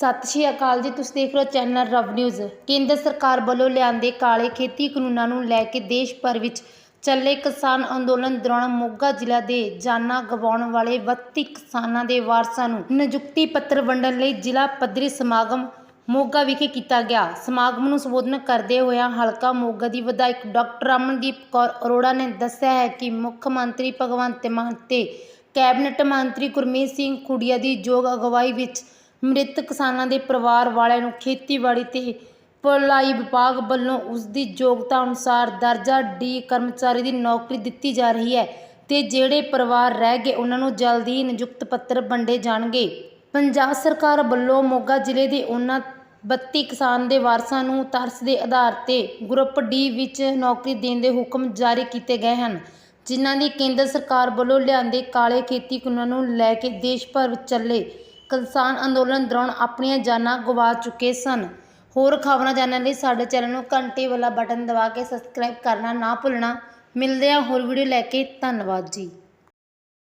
ਸਤਿ ਸ਼੍ਰੀ ਅਕਾਲ ਜੀ, ਤੁਸੀਂ ਦੇਖ ਰਹੇ ਹੋ ਚੈਨਲ ਰਵ ਨਿਊਜ਼। ਕੇਂਦਰ ਸਰਕਾਰ ਵੱਲੋਂ ਲਿਆਂਦੇ ਕਾਲੇ ਖੇਤੀ ਕਾਨੂੰਨਾਂ ਨੂੰ ਲੈ ਕੇ ਦੇਸ਼ ਭਰ ਵਿੱਚ ਚੱਲੇ ਕਿਸਾਨ ਅੰਦੋਲਨ ਦੌਰਾਨ ਮੋਗਾ ਜ਼ਿਲ੍ਹਾ ਦੇ ਜਾਨਾਂ ਗਵਾਉਣ ਵਾਲੇ 32 ਕਿਸਾਨਾਂ ਦੇ ਵਾਰਸਾਂ ਨੂੰ ਨਿਯੁਕਤੀ ਪੱਤਰ ਵੰਡਣ ਲਈ ਜ਼ਿਲ੍ਹਾ ਪੱਧਰੀ ਸਮਾਗਮ ਮੋਗਾ ਵਿਖੇ ਕੀਤਾ ਗਿਆ। ਸਮਾਗਮ ਨੂੰ ਸੰਬੋਧਨ ਕਰਦੇ ਹੋਇਆ ਹਲਕਾ ਮੋਗਾ ਦੀ ਵਿਧਾਇਕ ਡਾਕਟਰ ਅਮਨਦੀਪ ਕੌਰ ਅਰੋੜਾ ਨੇ ਦੱਸਿਆ ਹੈ ਕਿ ਮੁੱਖ ਮੰਤਰੀ ਭਗਵੰਤ ਮਾਨ ਤੇ ਕੈਬਨਿਟ ਮੰਤਰੀ ਗੁਰਮੀਤ ਸਿੰਘ ਖੁੱਡੀਆ ਦੀ ਯੋਗ ਅਗਵਾਈ ਵਿੱਚ ਮ੍ਰਿਤਕ ਕਿਸਾਨਾਂ ਦੇ ਪਰਿਵਾਰ ਵਾਲਿਆਂ ਨੂੰ ਖੇਤੀਬਾੜੀ ਤੇ ਭਲਾਈ ਵਿਭਾਗ ਵੱਲੋਂ ਉਸ ਦੀ ਯੋਗਤਾ ਅਨੁਸਾਰ ਦਰਜਾ ਡੀ ਕਰਮਚਾਰੀ ਦੀ ਨੌਕਰੀ ਦਿੱਤੀ ਜਾ ਰਹੀ ਹੈ ਤੇ ਜਿਹੜੇ ਪਰਿਵਾਰ ਰਹਿ ਗਏ, ਉਹਨਾਂ ਨੂੰ ਜਲਦੀ ਹੀ ਨਿਯੁਕਤ ਪੱਤਰ ਵੰਡੇ ਜਾਣਗੇ। ਪੰਜਾਬ ਸਰਕਾਰ ਵੱਲੋਂ ਮੋਗਾ ਜ਼ਿਲ੍ਹੇ ਦੇ ਉਹਨਾਂ 32 ਕਿਸਾਨ ਦੇ ਵਾਰਸਾਂ ਨੂੰ ਤਰਸ ਦੇ ਆਧਾਰ ਤੇ ਗਰੁੱਪ ਡੀ ਵਿੱਚ ਨੌਕਰੀ ਦੇਣ ਦੇ ਹੁਕਮ ਜਾਰੀ ਕੀਤੇ ਗਏ ਹਨ, ਜਿਨ੍ਹਾਂ ਦੀ ਕੇਂਦਰ ਸਰਕਾਰ ਵੱਲੋਂ ਲਿਆਂਦੇ ਕਾਲੇ ਖੇਤੀ ਕਾਨੂੰਨਾਂ ਨੂੰ ਲੈ ਕੇ ਦੇਸ਼ ਭਰ ਵਿੱਚ ਚੱਲੇ। ਕਿਸਾਨ ਅੰਦੋਲਨ ਦੌਰਾਨ ਆਪਣੀਆਂ ਜਾਨਾਂ ਗਵਾ ਚੁੱਕੇ ਸਨ। ਹੋਰ ਖਬਰਾਂ ਜਾਣਨ ਲਈ ਸਾਡੇ ਚੈਨਲ ਨੂੰ ਘੰਟੀ ਵਾਲਾ ਬਟਨ ਦਬਾ ਕੇ ਸਬਸਕ੍ਰਾਈਬ ਕਰਨਾ ਨਾ ਭੁੱਲਣਾ। ਮਿਲਦੇ ਹਾਂ ਹੋਰ ਵੀਡੀਓ ਲੈ ਕੇ। ਧੰਨਵਾਦ ਜੀ।